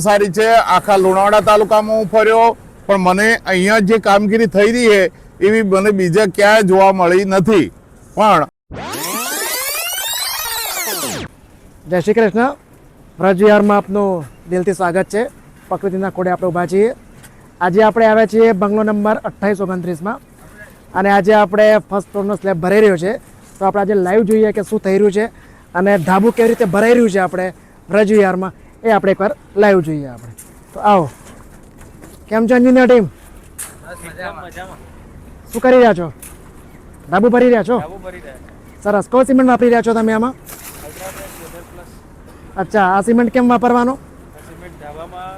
સારી છે. આખા લુણાવાડા તાલુકામાં હું ફર્યો, પણ મને અહીંયા જે કામગીરી થઈ રહી છે, એવી મને બીજા ક્યાંય જોવા મળી નથી. પણ જય શ્રી કૃષ્ણ. વ્રજવિહારમાં આપનું દિલથી સ્વાગત છે. પ્રકૃતિના ખોડે આપણે ઊભા છીએ. આજે આપણે આવ્યા છીએ બંગલો નંબર અઠ્ઠાવીસ ઓગણત્રીસમાં. અને આજે આપણે ફર્સ્ટ ફ્લોરનો સ્લેબ ભરાઈ રહ્યો છે. તો આપણે આજે લાઈવ જોઈએ કે શું થઈ રહ્યું છે. અને ધાબુ કેવી રીતે ભરાઈ રહ્યું છે આપણે વ્રજવિહારમાં એ આપણે એકવાર લાઈવ જોઈએ આપણે. તો આવો. કેમ છો એન્જિનિયર ટીમ શું કરી રહ્યા છો? ડાબુ ભરી રહ્યા છો? સરસ. કયો સિમેન્ટ વાપરી રહ્યા છો તમે આમાં? અચ્છા આ સિમેન્ટ કેમ વાપરવાનો? સિમેન્ટ ધાબામાં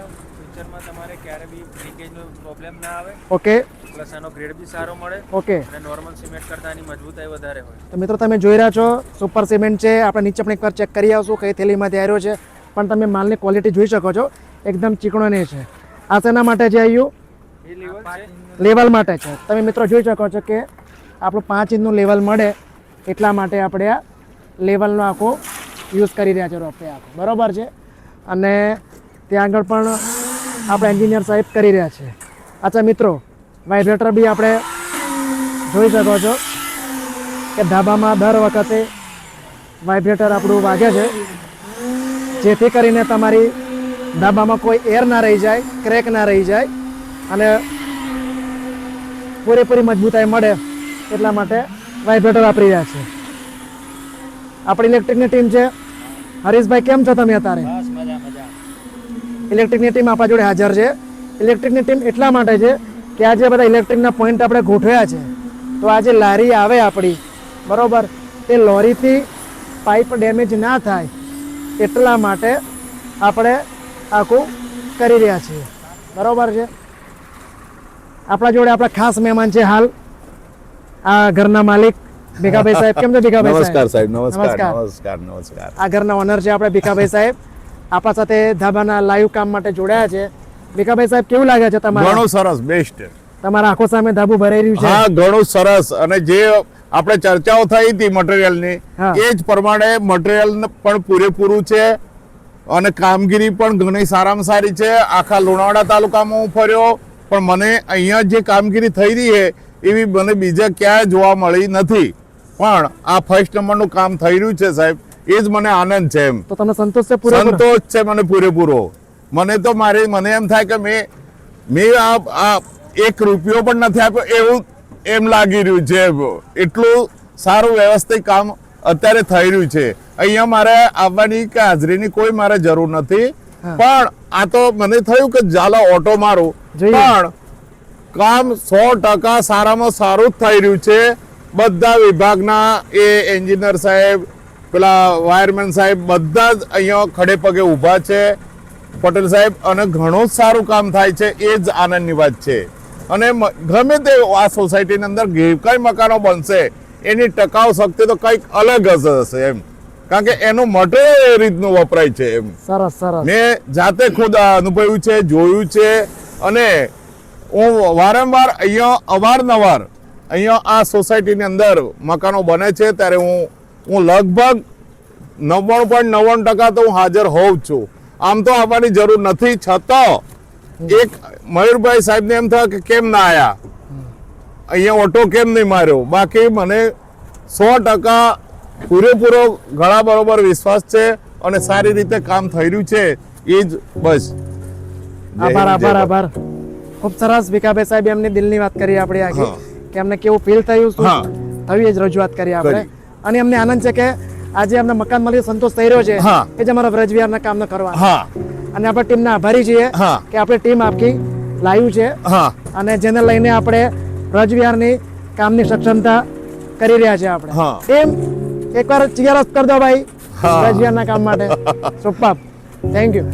તમારે ક્યારે બી લીકેજનો પ્રોબ્લેમ ના આવે ઓકે. પ્લસ આનો ગ્રેડ બી સારો મળે ઓકે. અને નોર્મલ સિમેન્ટ કરતાં આની મજબૂતાઈ વધારે હોય. તો મિત્રો તમે જોઈ રહ્યા છો સુપર સિમેન્ટ છે. આપણે નીચે પણ એકવાર ચેક કરી આવશું કઈ થેલીમાંથી આવ્યો છે પણ તમે માલની ક્વોલિટી જોઈ શકો છો. એકદમ ચીકણો નહીં છે. આ શેના માટે જે આવ્યું લેવલ માટે છે. તમે મિત્રો જોઈ શકો છો કે આપણું પાંચ ઇંચનું લેવલ મળે એટલા માટે આપણે આ લેવલનો આખો યુઝ કરી રહ્યા છે રોપે આખો. બરોબર છે? અને ત્યાં આગળ પણ આપણે એન્જિનિયર સાહેબ કરી રહ્યા છે. અચ્છા, મિત્રો વાઇબ્રેટર બી આપણે જોઈ શકો છો કે ધાબામાં દર વખતે વાઇબ્રેટર આપણું વાગે છે. જેથી કરીને તમારી ધાબામાં કોઈ એર ના રહી જાય ક્રેક ના રહી જાય અને પૂરેપૂરી મજબૂતાઈ મળે એટલા માટે વાઇબ્રેટર વાપરી રહ્યા છે. આપણી ઇલેક્ટ્રિકની ટીમ છે. હરીશભાઈ કેમ છો તમે અત્યારે? ઇલેક્ટ્રિકની ટીમ આપણા જોડે હાજર છે. ઇલેક્ટ્રિકની ટીમ એટલા માટે છે કે આજે બધા ઇલેક્ટ્રિકના પોઈન્ટ આપણે ગોઠવ્યા છે. તો આજે લારી આવે આપણી. બરોબર? તે લોરીથી પાઇપ ડેમેજ ના થાય. એટલા માટે આપણે આખું કરી રહ્યા છીએ. બરાબર છે? આપણા જોડે આપણા ખાસ મહેમાન છે હાલ. આ ઘરના માલિક ભીખાભાઈ સાહેબ. કેમ છે ભીખાભાઈ નમસ્કાર સાહેબ નમસ્કાર. નમસ્કાર. નમસ્કાર આ ઘરના ઓનર છે આપણે ભીખાભાઈ સાહેબ. આપણા સાથે ધાબાના લાઈવ કામ માટે જોડાયા છે. ભીખાભાઈ સાહેબ કેવું લાગે છે તમારું? ઘણું સરસ બેસ્ટ તમારા આંખો સામે ધાબુ ભરાઈ રહ્યું છે? હા ઘણું સરસ. અને જે આપણે ચર્ચાઓ થઈ હતી મટીરિયલની. એ જ પ્રમાણે મટીરિયલ પણ પૂરેપૂરું છે અને કામગીરી પણ ઘણી સારામાં સારી છે. આખા લુણાવાડા તાલુકામાં હું ફર્યો પણ મને અહીંયા જે કામગીરી થઈ રહી છે એવી મને બીજા ક્યાંય જોવા મળી નથી. પણ આ ફર્સ્ટ નંબરનું કામ થઈ રહ્યું છે સાહેબ એ જ મને આનંદ છે એમ. તો તમને સંતોષ છે સંતોષ છે મને પૂરેપૂરો. મને તો મારે મને એમ થાય કે મેં મેં આ એક રૂપિયો પણ નથી આપ્યો એવું એમ લાગી રહ્યું છે. એટલું સારું વ્યવસ્થિત કામ અત્યારે થઈ રહ્યું છે. અહીંયા મારે આવવાની કે હાજરીની કોઈ મારે જરૂર નથી. પણ આ તો મને થયું કે ચાલો ઓટો મારું. પણ કામ સો ટકા સારામાં સારું જ થઈ રહ્યું છે. બધા વિભાગના એ એન્જિનિયર સાહેબ પેલા વાયરમેન સાહેબ બધા જ અહીંયા ખડે પગે ઊભા છે. પટેલ સાહેબ અને ઘણું જ સારું કામ થાય છે. એ જ આનંદની વાત છે. અને ગમે તે આ સોસાયટીની અંદર કઈ મકાનો બનશે એની ટકાઉ શક્તિ તો કંઈક અલગ જ હશે એમ. કારણ કે એનું મટીરિયલ એ રીતનું વપરાય છે એમ. સરસ સરસ. મેં જાતે ખુદ અનુભવ્યું છે જોયું છે અને હું વારંવાર અહીંયા અવારનવાર અહીંયા આ સોસાયટીની અંદર મકાનો બને છે ત્યારે હું હું લગભગ નવ્વાણું પોઈન્ટ નવ્વાણું ટકા તો હું હાજર હોઉં છું. આમ તો આવવાની જરૂર નથી છતાં એક મયુરભાઈ સાહેબને એમ થયા કે કેમ ના આયા? અહીંયા ઓટો કેમ નહીં માર્યો? બાકી મને સો ટકા પૂરેપૂરો ઘણા બરોબર વિશ્વાસ છે અને સારી રીતે કામ થઈ રહ્યું છે. એ જ બસ. આભાર આભાર આભાર. ખૂબ સરસ ભીખાભાઈ સાહેબ એમની દિલની વાત કરી આપણે આખી કે અમને કેવું ફીલ થયું શું? થયું એ જ રજૂઆત કરી આપણે. અને અમને આનંદ છે કે આજે અમને મકાન મળી સંતોષ થઈ રહ્યો છે કે જે અમારા વ્રજવિહારના કામનો કરવા. હા. અને આપણે ટીમના આભારી છીએ કે આપણે ટીમ આપી લાવ્યું છે. હા. અને જેને લઈને આપણે રજવિહારની કામની સક્ષમતા કરી રહ્યા છે આપણે. ટીમ એકવાર ચિયરસ કરી દો ભાઈ રજવિહારના કામ માટે. સુપર. Thank you